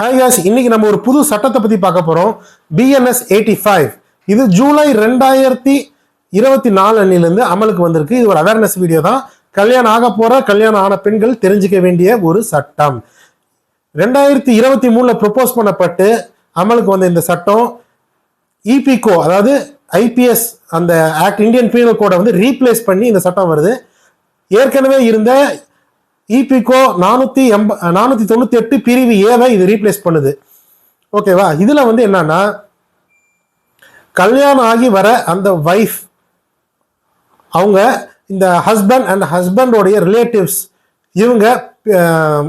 Hi cos இன்னைக்கு நம்ம ஒரு புது சட்டத்தை பத்தி பார்க்க போறோம். பிஎன்எஸ் எயிட்டி ஃபைவ் இது ஜூலை ரெண்டாயிரத்தி இருபத்தி நாலு அன்னிலிருந்து அமலுக்கு வந்திருக்கு. இது ஒரு அவேர்னஸ் வீடியோ தான். கல்யாணம் ஆக போற கல்யாணம் ஆன பெண்கள் தெரிஞ்சுக்க வேண்டிய ஒரு சட்டம். ரெண்டாயிரத்தி இருபத்தி மூணுல ப்ரொப்போஸ் பண்ணப்பட்டு அமலுக்கு வந்த இந்த சட்டம் இபிகோ அதாவது ஐபிஎஸ் அந்த ஆக்ட் இந்தியன் பீனல் கோடை வந்து ரீப்ளேஸ் பண்ணி இந்த சட்டம் வருது. ஏற்கனவே இருந்த இபிகோ நானூற்றி எம்ப நானூற்றி தொண்ணூற்றி எட்டு பிரிவு ஏவை இது ரீப்ளேஸ் பண்ணுது. ஓகேவா இதில் வந்து என்னன்னா கல்யாணம் ஆகி வர அந்த ஒய்ஃப் அவங்க இந்த ஹஸ்பண்ட் அண்ட் ஹஸ்பண்டோடைய ரிலேட்டிவ்ஸ் இவங்க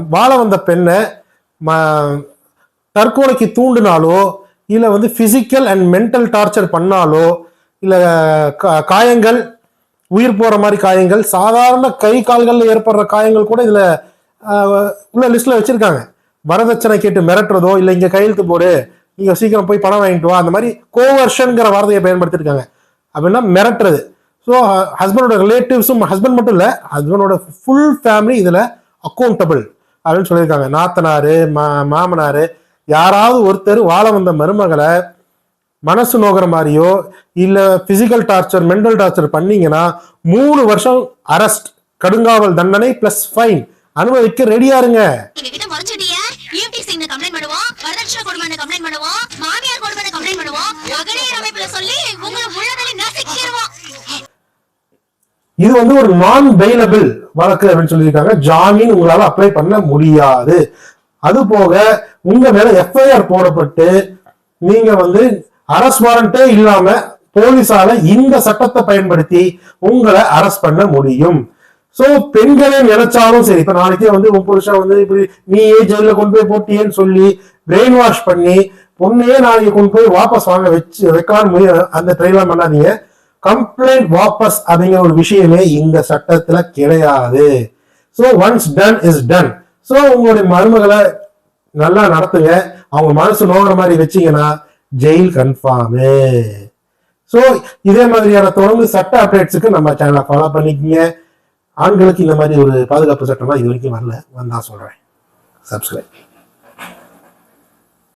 வாழ வந்த பெண்ணை ம தற்கொலைக்கு தூண்டினாலோ இல்லை வந்து ஃபிசிக்கல் அண்ட் மென்டல் டார்ச்சர் பண்ணாலோ இல்லை காயங்கள் உயிர் போகிற மாதிரி காயங்கள் சாதாரண கை கால்களில் ஏற்படுற காயங்கள் கூட இதில் உள்ள லிஸ்ட்டில் வச்சுருக்காங்க. வரதட்சணை கேட்டு மிரட்டுறதோ இல்லை இங்கே கையெழுத்து போடு நீங்கள் சீக்கிரம் போய் பணம் வாங்கிட்டு வா அந்த மாதிரி கோவர்ஷன்ங்கிற வார்த்தையை பயன்படுத்தியிருக்காங்க அப்படின்னா மிரட்டுறது. ஸோ ஹஸ்பண்டோட ரிலேட்டிவ்ஸும் ஹஸ்பண்ட் மட்டும் இல்லை ஹஸ்பண்டோட ஃபுல் ஃபேமிலி இதில் அக்கௌண்டபிள் அப்படின்னு சொல்லியிருக்காங்க. நாத்தனார் மா மாமனார் யாராவது ஒருத்தர் வாழ வந்த மருமகளை மனசு நோகிற மாதிரியோ இல்லை ஃபிசிக்கல் டார்ச்சர் மென்டல் டார்ச்சர் பண்ணீங்கன்னா மூணு வருஷம் அரெஸ்ட் கடுங்காவல் தண்டனை ப்ளஸ் ஃபைன் அனுபவிக்க ரெடியா இருங்க. இது வந்து ஒரு நான் பெயிலபிள் வழக்கு அப்படின்னு சொல்லியிருக்காங்க. ஜாமீன் உங்களால அப்ளை பண்ண முடியாது. அது போக உங்க மேல எஃப்ஐஆர் போடப்பட்டு நீங்க வந்து அரஸ்ட் வாரண்டே இல்லாம போலீஸால இந்த சட்டத்தை பயன்படுத்தி உங்களை அரெஸ்ட் பண்ண முடியும். சோ பெண்களே நினைச்சாலும் சரி இப்ப நாளைக்கே வந்து உன் புருஷன் வந்து இப்படி நீயே ஜெயில கொண்டு போய் போட்டியேன்னு சொல்லி பிரெயின் வாஷ் பண்ணி பொண்ணையே நாளைக்கு கொண்டு போய் வாபஸ் வாங்க வச்சு வைக்கலாம்னு முய அந்த ட்ரைலாம் பண்ணாதீங்க. கம்ப்ளைண்ட் வாபஸ் அப்படிங்கிற ஒரு விஷயமே இந்த சட்டத்துல கிடையாது. So once done is done so உங்களுடைய மருமகளை நல்லா நடத்துங்க. அவங்க மனசு நோகிற மாதிரி வச்சீங்கன்னா ஜெயில் கன்ஃபார்மு ஸோ இதே மாதிரியான தொடர்ந்து சட்ட அப்டேட்ஸுக்கு நம்ம சேனலை ஃபாலோ பண்ணிக்கங்க. ஆண்களுக்கு இந்த மாதிரி ஒரு பாதுகாப்பு சட்டம்லாம் இது வரைக்கும் வரல. வந்தா சொல்கிறேன் சப்ஸ்கிரைப்